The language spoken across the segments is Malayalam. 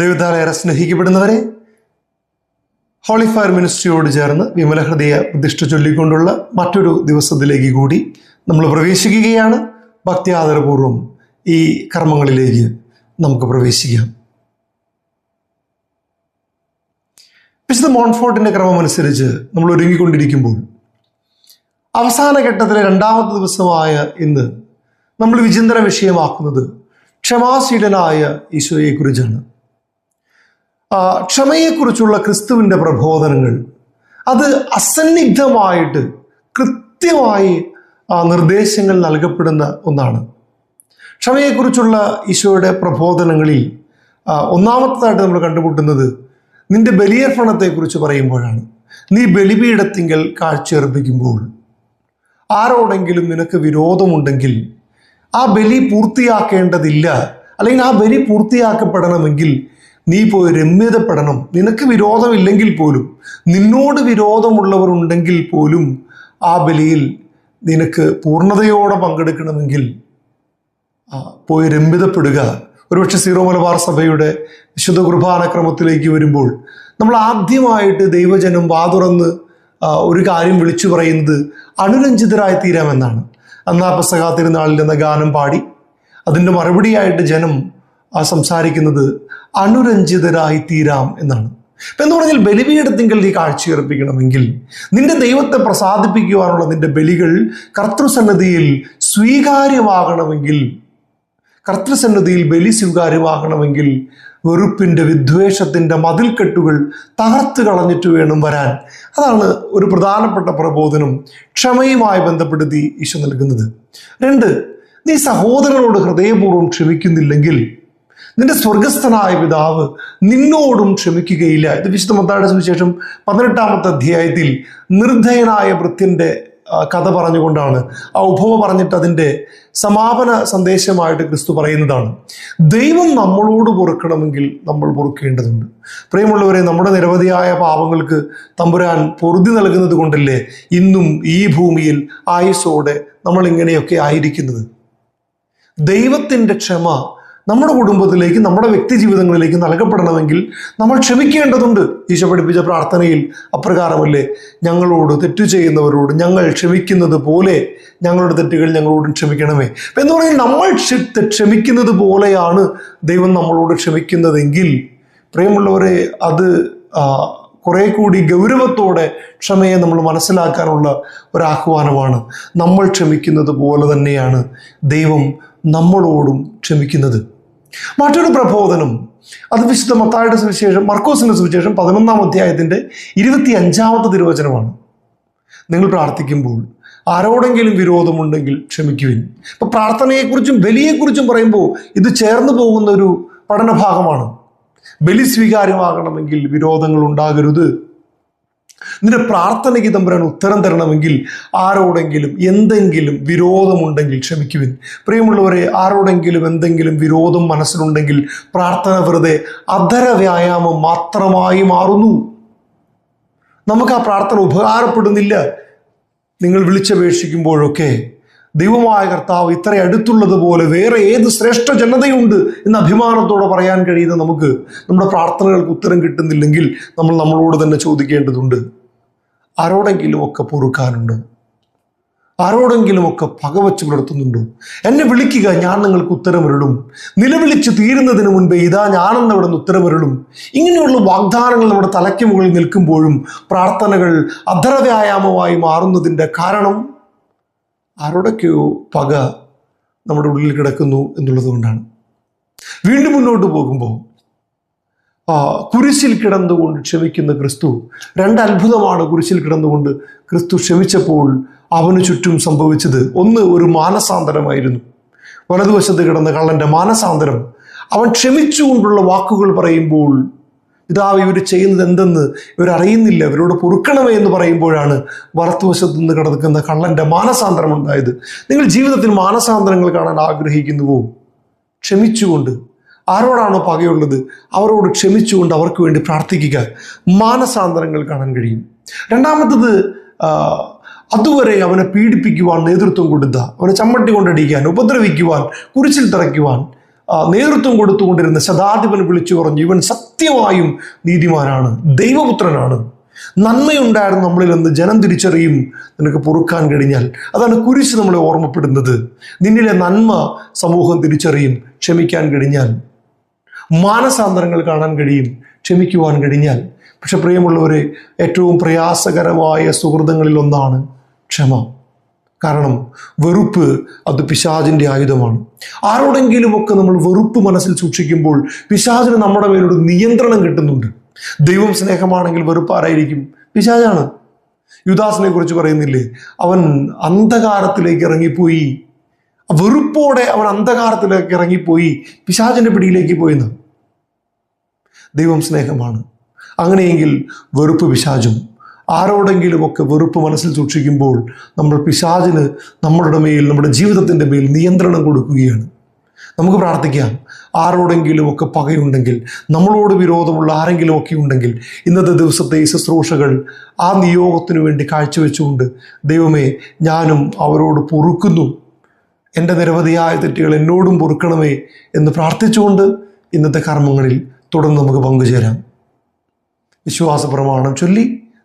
ദൈവത്താലേറെ സ്നേഹിക്കപ്പെടുന്നവരെ ഹോളി ഫയർ മിനിസ്ട്രിയോട് ചേർന്ന് വിമല ഹൃദയ പ്രതിഷ്ഠ ചൊല്ലിക്കൊണ്ടുള്ള മറ്റൊരു ദിവസത്തിലേക്ക് കൂടി നമ്മൾ പ്രവേശിക്കുകയാണ്. ഭക്തി ആദരപൂർവം ഈ കർമ്മങ്ങളിലേക്ക് നമുക്ക് പ്രവേശിക്കാം. വിശുദ്ധ മോൺഫോർട്ടിന്റെ ക്രമം അനുസരിച്ച് നമ്മൾ ഒരുങ്ങിക്കൊണ്ടിരിക്കുമ്പോൾ അവസാന ഘട്ടത്തിലെ രണ്ടാമത്തെ ദിവസമായ ഇന്ന് നമ്മൾ വിചിന്തന വിഷയമാക്കുന്നത് ക്ഷമാശീലനായ ഈശോയെക്കുറിച്ചാണ്. ക്ഷമയെക്കുറിച്ചുള്ള ക്രിസ്തുവിന്റെ പ്രബോധനങ്ങൾ. അത് അസന്നിഗ്ധമായിട്ട് കൃത്യമായി നിർദ്ദേശങ്ങൾ നൽകപ്പെടുന്ന ഒന്നാണ്. ക്ഷമയെക്കുറിച്ചുള്ള ഈശോയുടെ പ്രബോധനങ്ങളിൽ ഒന്നാമത്തതായിട്ട് നമ്മൾ കണ്ടുമുട്ടുന്നത് നിന്റെ ബലിയർപ്പണത്തെക്കുറിച്ച് പറയുമ്പോഴാണ്. നീ ബലിപീഠത്തിങ്കൽ കാഴ്ചയർപ്പിക്കുമ്പോൾ ആരോടെങ്കിലും നിനക്ക് വിരോധമുണ്ടെങ്കിൽ ആ ബലി പൂർത്തിയാക്കേണ്ടതില്ല. അല്ലെങ്കിൽ ആ ബലി പൂർത്തിയാക്കപ്പെടണമെങ്കിൽ നീ പോയി രമ്യതപ്പെടണം. നിനക്ക് വിരോധമില്ലെങ്കിൽ പോലും നിന്നോട് വിരോധമുള്ളവരുണ്ടെങ്കിൽ പോലും ആ ബലിയിൽ നിനക്ക് പൂർണതയോടെ പങ്കെടുക്കണമെങ്കിൽ ആ, പോയി രമ്യതപ്പെടുക. ഒരുപക്ഷെ സീറോ മലബാർ സഭയുടെ വിശുദ്ധ കുർബാനക്രമത്തിലേക്ക് വരുമ്പോൾ നമ്മൾ ആദ്യമായിട്ട് ദൈവജനം വാതുറന്ന് ഒരു കാര്യം വിളിച്ചു പറയുന്നത് അനുരഞ്ജിതരായി തീരാമെന്നാണ് അന്നാ പെസഹ തിരുനാളിൽ എന്ന ഗാനം പാടി അതിന്റെ മറുപടിയായിട്ട് ജനം ആ സംസാരിക്കുന്നത് അനുരഞ്ജിതരായി തീരാം എന്നാണ് എന്ന് പറഞ്ഞാൽ ബലിപീഠത്തിങ്കൽ നീ കാഴ്ചയർപ്പിക്കണമെങ്കിൽ നിന്റെ ദൈവത്തെ പ്രസാദിപ്പിക്കുവാനുള്ള നിന്റെ ബലികൾ കർത്തൃസന്നതിയിൽ സ്വീകാര്യമാകണമെങ്കിൽ കർത്തൃസന്നതിയിൽ ബലി സ്വീകാര്യമാകണമെങ്കിൽ വെറുപ്പിന്റെ വിദ്വേഷത്തിന്റെ മതിൽക്കെട്ടുകൾ തകർത്ത് കളഞ്ഞിട്ട് വേണം വരാൻ. അതാണ് ഒരു പ്രധാനപ്പെട്ട പ്രബോധനം ക്ഷമയുമായി ബന്ധപ്പെടുത്തി ഈശോ നൽകുന്നത്. രണ്ട് നീ സഹോദരനോട് ഹൃദയപൂർവം ക്ഷമിക്കുന്നില്ലെങ്കിൽ നിന്റെ സ്വർഗസ്ഥനായ പിതാവ് നിന്നോടും ക്ഷമിക്കുകയില്ല. ഇത് വിശുദ്ധ മത്തായുടെ സുവിശേഷം പതിനെട്ടാമത്തെ അധ്യായത്തിൽ നിർദ്ധയനായ വൃത്തിന്റെ കഥ പറഞ്ഞുകൊണ്ടാണ് ആ ഉപമ പറഞ്ഞിട്ട് അതിന്റെ സമാപന സന്ദേശമായിട്ട് ക്രിസ്തു പറയുന്നതാണ്. ദൈവം നമ്മളോട് പൊറുക്കണമെങ്കിൽ നമ്മൾ പൊറുക്കേണ്ടതുണ്ട്. പ്രിയമുള്ളവരെ നമ്മുടെ നിരവധിയായ പാപങ്ങൾക്ക് തമ്പുരാൻ പൊറുതി നൽകുന്നത് കൊണ്ടല്ലേ ഇന്നും ഈ ഭൂമിയിൽ ആയുസോടെ നമ്മൾ ഇങ്ങനെയൊക്കെ ആയിരിക്കുന്നത്? ദൈവത്തിന്റെ ക്ഷമ നമ്മുടെ കുടുംബത്തിലേക്ക് നമ്മുടെ വ്യക്തി ജീവിതങ്ങളിലേക്ക് നൽകപ്പെടണമെങ്കിൽ നമ്മൾ ക്ഷമിക്കേണ്ടതുണ്ട്. ഈശോ പഠിപ്പിച്ച പ്രാർത്ഥനയിൽ അപ്രകാരമല്ലേ? ഞങ്ങളോട് തെറ്റു ചെയ്യുന്നവരോട് ഞങ്ങൾ ക്ഷമിക്കുന്നത് പോലെ ഞങ്ങളുടെ തെറ്റുകൾ ഞങ്ങളോട് ക്ഷമിക്കണമേ. അപ്പം എന്ന് പറയുന്നത് നമ്മൾ ക്ഷമിക്കുന്നത് പോലെയാണ് ദൈവം നമ്മളോട് ക്ഷമിക്കുന്നതെങ്കിൽ പ്രിയമുള്ളവരെ അത് കുറെ കൂടി ഗൗരവത്തോടെ ക്ഷമയെ നമ്മൾ മനസ്സിലാക്കാനുള്ള ഒരു ആഹ്വാനമാണ് നമ്മൾ ക്ഷമിക്കുന്നത് പോലെ തന്നെയാണ് ദൈവം നമ്മളോടും ക്ഷമിക്കുന്നത്. മറ്റൊരു പ്രബോധനം. അത് വിശുദ്ധ മത്തായുടെ സുവിശേഷം മർക്കോസിന്റെ സുവിശേഷം പതിനൊന്നാം അധ്യായത്തിന്റെ ഇരുപത്തി അഞ്ചാമത്തെ തിരുവചനമാണ്. നിങ്ങൾ പ്രാർത്ഥിക്കുമ്പോൾ ആരോടെങ്കിലും വിരോധമുണ്ടെങ്കിൽ ക്ഷമിക്കുവിൻ. ഇപ്പൊ പ്രാർത്ഥനയെക്കുറിച്ചും ബലിയെക്കുറിച്ചും പറയുമ്പോൾ ഇത് ചേർന്ന് പോകുന്ന ഒരു പഠനഭാഗമാണ്. ബലി സ്വീകാര്യമാകണമെങ്കിൽ വിരോധങ്ങൾ ഉണ്ടാകരുത്. നിന്റെ പ്രാർത്ഥനയ്ക്ക് തമ്പുരാൻ ഉത്തരം തരണമെങ്കിൽ ആരോടെങ്കിലും എന്തെങ്കിലും വിരോധമുണ്ടെങ്കിൽ ക്ഷമിക്കുവിൻ. പ്രിയമുള്ളവരെ ആരോടെങ്കിലും എന്തെങ്കിലും വിരോധം മനസ്സിലുണ്ടെങ്കിൽ പ്രാർത്ഥന വെറുതെ അധര വ്യായാമം മാത്രമായി മാറുന്നു. നമുക്ക് ആ പ്രാർത്ഥന ഉപകാരപ്പെടുന്നില്ല. നിങ്ങൾ വിളിച്ചപേക്ഷിക്കുമ്പോഴൊക്കെ ദൈവമായ കർത്താവ് ഇത്ര അടുത്തുള്ളതുപോലെ വേറെ ഏത് ശ്രേഷ്ഠ ജനതയുണ്ട് എന്ന് അഭിമാനത്തോടെ പറയാൻ കഴിയുന്ന നമുക്ക് നമ്മുടെ പ്രാർത്ഥനകൾക്ക് ഉത്തരം കിട്ടുന്നില്ലെങ്കിൽ നമ്മൾ നമ്മളോട് തന്നെ ചോദിക്കേണ്ടതുണ്ട്. ആരോടെങ്കിലും ഒക്കെ പൊറുക്കാനുണ്ടോ? ആരോടെങ്കിലും ഒക്കെ പകവച്ച് പുലർത്തുന്നുണ്ടോ? എന്നെ വിളിക്കുക ഞാൻ നിങ്ങൾക്ക് ഉത്തരമരുളും. നിലവിളിച്ച് തീരുന്നതിന് മുൻപേ ഇതാ ഞാനെന്ന് അവിടെ നിന്ന് ഉത്തരമരുളും. ഇങ്ങനെയുള്ള വാഗ്ദാനങ്ങൾ നമ്മുടെ തലയ്ക്ക് മുകളിൽ നിൽക്കുമ്പോഴും പ്രാർത്ഥനകൾ അധരവ്യായാമമായി മാറുന്നതിന്റെ കാരണം ആരോടൊക്കെയോ പക നമ്മുടെ ഉള്ളിൽ കിടക്കുന്നു എന്നുള്ളത് കൊണ്ടാണ്. വീണ്ടും മുന്നോട്ട് പോകുമ്പോൾ കുരിശിൽ കിടന്നുകൊണ്ട് ക്ഷമിക്കുന്ന ക്രിസ്തു രണ്ട് അത്ഭുതമാണ് കുരിശിൽ കിടന്നുകൊണ്ട് ക്രിസ്തു ക്ഷമിച്ചപ്പോൾ അവന് ചുറ്റും സംഭവിച്ചത്. ഒന്ന് ഒരു മാനസാന്തരമായിരുന്നു. വലതുവശത്ത് കിടന്ന കള്ളന്റെ മാനസാന്തരം. അവൻ ക്ഷമിച്ചുകൊണ്ടുള്ള വാക്കുകൾ പറയുമ്പോൾ പിതാവ് ഇവർ ചെയ്യുന്നത് എന്തെന്ന് ഇവരറിയുന്നില്ല ഇവരോട് പൊറുക്കണമേ എന്ന് പറയുമ്പോഴാണ് വലത്തുവശത്ത് നിന്ന് കിടക്കുന്ന കള്ളന്റെ മാനസാന്തരം ഉണ്ടായത്. നിങ്ങൾ ജീവിതത്തിൽ മാനസാന്തരങ്ങൾ കാണാൻ ആഗ്രഹിക്കുന്നുവോ? ക്ഷമിച്ചുകൊണ്ട്. ആരോടാണോ പകയുള്ളത്? അവരോട് ക്ഷമിച്ചുകൊണ്ട് അവർക്ക് വേണ്ടി പ്രാർത്ഥിക്കുക. മാനസാന്തരങ്ങൾ കാണാൻ കഴിയും. രണ്ടാമത്തത് അതുവരെ അവനെ പീഡിപ്പിക്കുവാൻ നേതൃത്വം കൊടുത്ത അവനെ ചമ്മട്ടി കൊണ്ടടിക്കാൻ ഉപദ്രവിക്കുവാൻ കുരിശിൽ തറയ്ക്കുവാൻ നേതൃത്വം കൊടുത്തുകൊണ്ടിരുന്ന ശതാധിപൻ വിളിച്ചു പറഞ്ഞു ഇവൻ സത്യമായും നീതിമാനാണ് ദൈവപുത്രനാണ്. നന്മയുണ്ടായിരുന്നു നമ്മളിൽ നിന്ന് ജനം തിരിച്ചറിയും. നിനക്ക് പൊറുക്കാൻ കഴിഞ്ഞാൽ. അതാണ് കുരിശ് നമ്മളെ ഓർമ്മപ്പെടുന്നത്. നിന്നിലെ നന്മ സമൂഹം തിരിച്ചറിയും ക്ഷമിക്കാൻ കഴിഞ്ഞാൽ. മാനസാന്തരങ്ങൾ കാണാൻ കഴിയും ക്ഷമിക്കുവാൻ കഴിഞ്ഞാൽ. പക്ഷെ പ്രിയമുള്ളവരെ ഏറ്റവും പ്രയാസകരമായ സുഹൃതങ്ങളിൽ ഒന്നാണ് ക്ഷമ. കാരണം വെറുപ്പ് അത് പിശാചിന്റെ ആയുധമാണ്. ആരോടെങ്കിലുമൊക്കെ നമ്മൾ വെറുപ്പ് മനസ്സിൽ സൂക്ഷിക്കുമ്പോൾ പിശാചിന് നമ്മുടെ മേലൊരു നിയന്ത്രണം കിട്ടുന്നുണ്ട്. ദൈവം സ്നേഹമാണെങ്കിൽ വെറുപ്പ് ആരായിരിക്കും? പിശാചാണ്. യുദാസിനെ കുറിച്ച് പറയുന്നില്ലേ? അവൻ അന്ധകാരത്തിലേക്ക് ഇറങ്ങിപ്പോയി. വെറുപ്പോടെ അവൻ അന്ധകാരത്തിലേക്ക് ഇറങ്ങിപ്പോയി. പിശാചിന്റെ പിടിയിലേക്ക് പോയെന്ന്. ദൈവം സ്നേഹമാണ്. അങ്ങനെയെങ്കിൽ വെറുപ്പ് പിശാചും. ആരോടെങ്കിലുമൊക്കെ വെറുപ്പ് മനസ്സിൽ സൂക്ഷിക്കുമ്പോൾ നമ്മൾ പിശാചിന് നമ്മളുടെ മേൽ നമ്മുടെ ജീവിതത്തിന്റെ മേൽ നിയന്ത്രണം കൊടുക്കുകയാണ്. നമുക്ക് പ്രാർത്ഥിക്കാം. ആരോടെങ്കിലുമൊക്കെ പകയുണ്ടെങ്കിൽ നമ്മളോട് വിരോധമുള്ള ആരെങ്കിലും ഒക്കെ ഉണ്ടെങ്കിൽ ഇന്നത്തെ ദിവസത്തെ ഈ ശുശ്രൂഷകൾ ആ നിയോഗത്തിനു വേണ്ടി കാഴ്ചവെച്ചുകൊണ്ട് ദൈവമേ ഞാനും അവരോട് പൊറുക്കുന്നു. എന്റെ നിരവധിയായ തെറ്റുകൾ എന്നോടും പൊറുക്കണമേ എന്ന് പ്രാർത്ഥിച്ചുകൊണ്ട് ഇന്നത്തെ കർമ്മങ്ങളിൽ തുടർന്ന് നമുക്ക് പങ്കുചേരാം. വിശ്വാസ പ്രമാണം ചൊല്ലി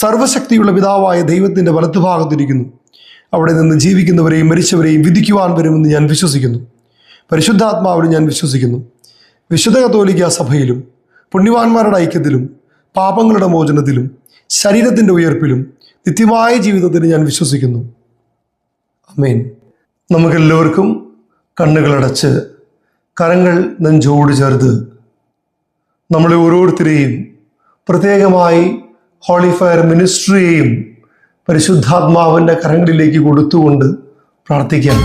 സർവശക്തിയുള്ള പിതാവായ ദൈവത്തിന്റെ വലത്തുഭാഗത്തിരിക്കുന്നു. അവിടെ നിന്ന് ജീവിക്കുന്നവരെയും മരിച്ചവരെയും വിധിക്കുവാൻ വരുമെന്ന് ഞാൻ വിശ്വസിക്കുന്നു. പരിശുദ്ധാത്മാവിലും ഞാൻ വിശ്വസിക്കുന്നു. വിശുദ്ധ കത്തോലിക്ക സഭയിലും പുണ്യവാന്മാരുടെ ഐക്യത്തിലും പാപങ്ങളുടെ മോചനത്തിലും ശരീരത്തിന്റെ ഉയർപ്പിലും നിത്യമായ ജീവിതത്തിന് ഞാൻ വിശ്വസിക്കുന്നു. അമേൻ നമുക്കെല്ലാവർക്കും കണ്ണുകളടച്ച് കരങ്ങൾ നെഞ്ചോട് ചേർത്ത് നമ്മളെ ഓരോരുത്തരെയും പ്രത്യേകമായി ഹോളി ഫയർ മിനിസ്ട്രിയെയും പരിശുദ്ധാത്മാവിന്റെ കരങ്ങളിലേക്ക് കൊടുത്തുകൊണ്ട് പ്രാർത്ഥിക്കാം.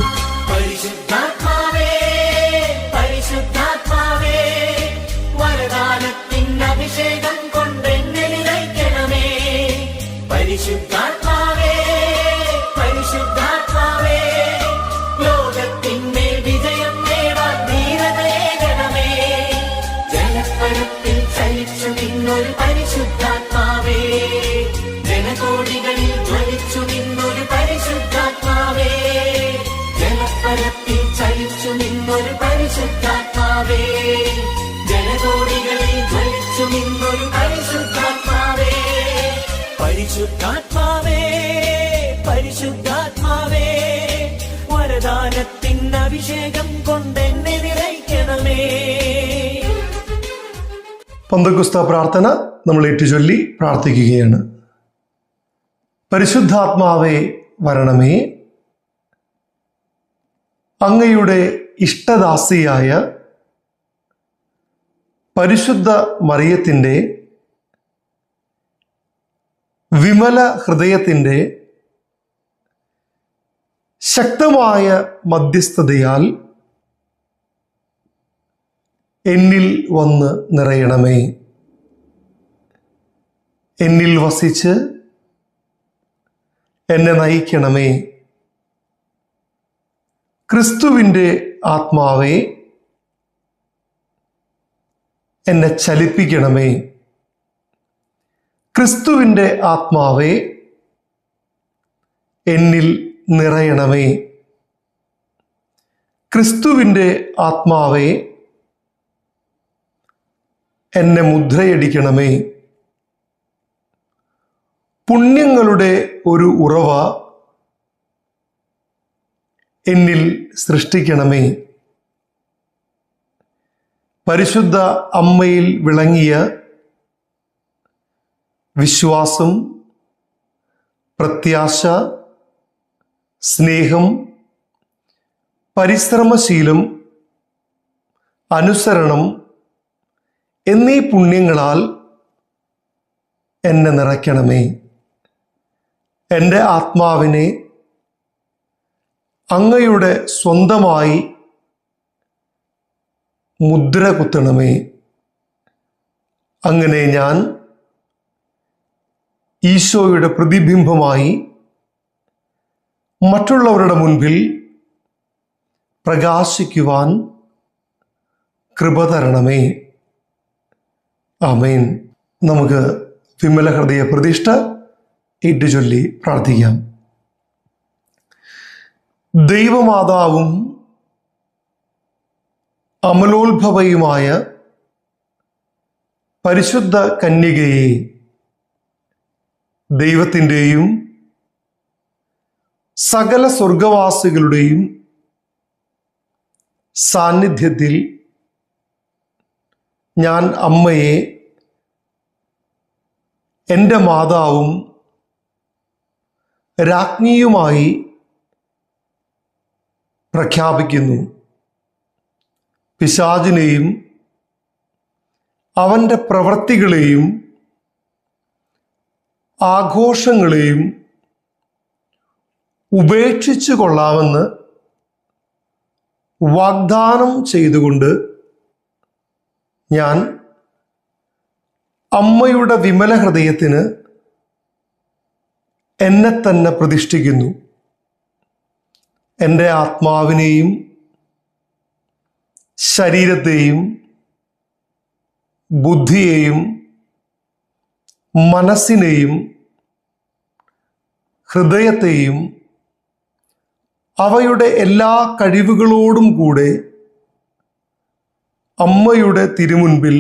പരിശുദ്ധാത്മാവേ പരിശുദ്ധാത്മാവേ പരിശുദ്ധാത്മാവേ വരദാനത്തിൻ അഭിഷേകം കൊണ്ടെന്നെ നിറയ്ക്കണമേ. പന്തകുസ്ത പ്രാർത്ഥന നമ്മൾ ഏറ്റുചൊല്ലി പ്രാർത്ഥിക്കുകയാണ്. പരിശുദ്ധാത്മാവേ വരണമേ. അങ്ങയുടെ ഇഷ്ടദാസിയായ പരിശുദ്ധ മറിയത്തിന്റെ വിമല ഹൃദയത്തിന്റെ ശക്തമായ മധ്യസ്ഥതയാൽ എന്നിൽ വന്ന് നിറയണമേ. എന്നിൽ വസിച്ച് എന്നെ നയിക്കണമേ. ക്രിസ്തുവിന്റെ ആത്മാവേ എന്നെ ചലിപ്പിക്കണമേ. ക്രിസ്തുവിന്റെ ആത്മാവെ എന്നിൽ നിറയണമേ. ക്രിസ്തുവിന്റെ ആത്മാവെ എന്നെ മുദ്രയടിക്കണമേ. പുണ്യങ്ങളുടെ ഒരു ഉറവ എന്നിൽ സൃഷ്ടിക്കണമേ. പരിശുദ്ധ അമ്മയിൽ വിളങ്ങിയ വിശ്വാസം പ്രത്യാശ സ്നേഹം പരിശ്രമശീലം അനുസരണം എന്നീ പുണ്യങ്ങളാൽ എന്നെ നിറയ്ക്കണമേ. എന്റെ ആത്മാവിനെ അങ്ങയുടെ സ്വന്തമായി മുദ്ര കുത്തണമേ. അങ്ങനെ ഞാൻ ഈശോയുടെ പ്രതിബിംബമായി മറ്റുള്ളവരുടെ മുൻപിൽ പ്രകാശിക്കുവാൻ കൃപ തരണമേ. ആമേൻ. നമുക്ക് വിമല ഹൃദയ പ്രതിഷ്ഠ ഏറ്റുചൊല്ലി പ്രാർത്ഥിക്കാം. ദൈവമാതാവും അമലോത്ഭവയുമായ പരിശുദ്ധ കന്യകയെ ദൈവത്തിന്റെയും സകല സ്വർഗവാസികളുടെയും സാന്നിധ്യത്തിൽ ഞാൻ അമ്മയെ എന്റെ മാതാവും രാജ്ഞിയുമായി പ്രഖ്യാപിക്കുന്നു. പിശാചിനെയും അവന്റെ പ്രവൃത്തികളെയും ആഘോഷങ്ങളെയും ഉപേക്ഷിച്ചു കൊള്ളാമെന്ന് വാഗ്ദാനം ചെയ്തുകൊണ്ട് ഞാൻ അമ്മയുടെ വിമല ഹൃദയത്തിന് എന്നെ തന്നെ പ്രതിഷ്ഠിക്കുന്നു. എന്റെ ആത്മാവിനെയും ശരീരത്തെയും ബുദ്ധിയെയും മനസ്സിനെയും ഹൃദയത്തെയും അവയുടെ എല്ലാ കഴിവുകളോടും കൂടെ അമ്മയുടെ തിരുമുൻപിൽ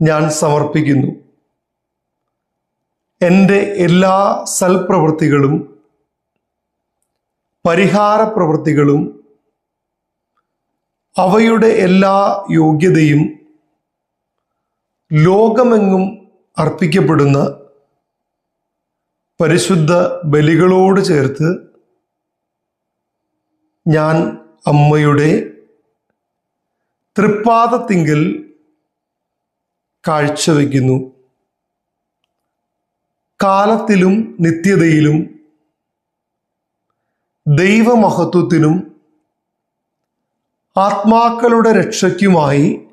ഞാൻ സമർപ്പിക്കുന്നു. എന്റെ എല്ലാ സൽപ്രവൃത്തികളും പരിഹാര പ്രവൃത്തികളും അവയുടെ എല്ലാ യോഗ്യതയും ലോകമെങ്ങും അർപ്പിക്കപ്പെടുന്ന പരിശുദ്ധ ബലികളോട് ചേർത്ത് ഞാൻ അമ്മയുടെ തൃപ്പാദത്തിങ്കൽ കാഴ്ചവെക്കുന്നു. കാലത്തിലും നിത്യതയിലും ദൈവമഹത്വത്തിനും ആത്മാക്കളുടെ രക്ഷയ്ക്കുമായി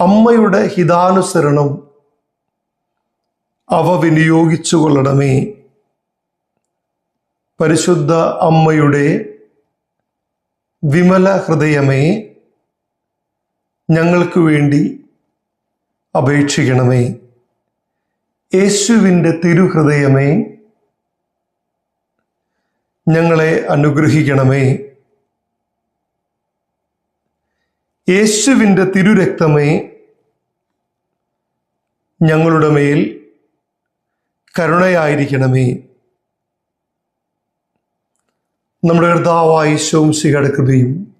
അമ്മയുടെ ഹിതാനുസരണം അവ വിനിയോഗിച്ചു കൊള്ളണമേ പരിശുദ്ധ അമ്മയുടെ വിമല ഹൃദയമേ ഞങ്ങൾക്ക് വേണ്ടി അപേക്ഷിക്കണമേ. യേശുവിന്റെ തിരുഹൃദയമേ ഞങ്ങളെ അനുഗ്രഹിക്കണമേ. യേശുവിന്റെ തിരുരക്തമേ ഞങ്ങളുടെ മേൽ കരുണയായിരിക്കണമേ. നമ്മുടെ കർത്താവായ ഈശോവും കൃപയും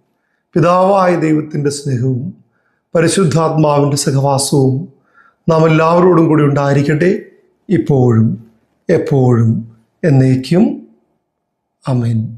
പിതാവായ ദൈവത്തിന്റെ സ്നേഹവും പരിശുദ്ധാത്മാവിന്റെ സഹവാസവും നാം എല്ലാവരോടും കൂടി ഉണ്ടായിരിക്കട്ടെ. ഇപ്പോഴും എപ്പോഴും എന്നേക്കും. അമേൻ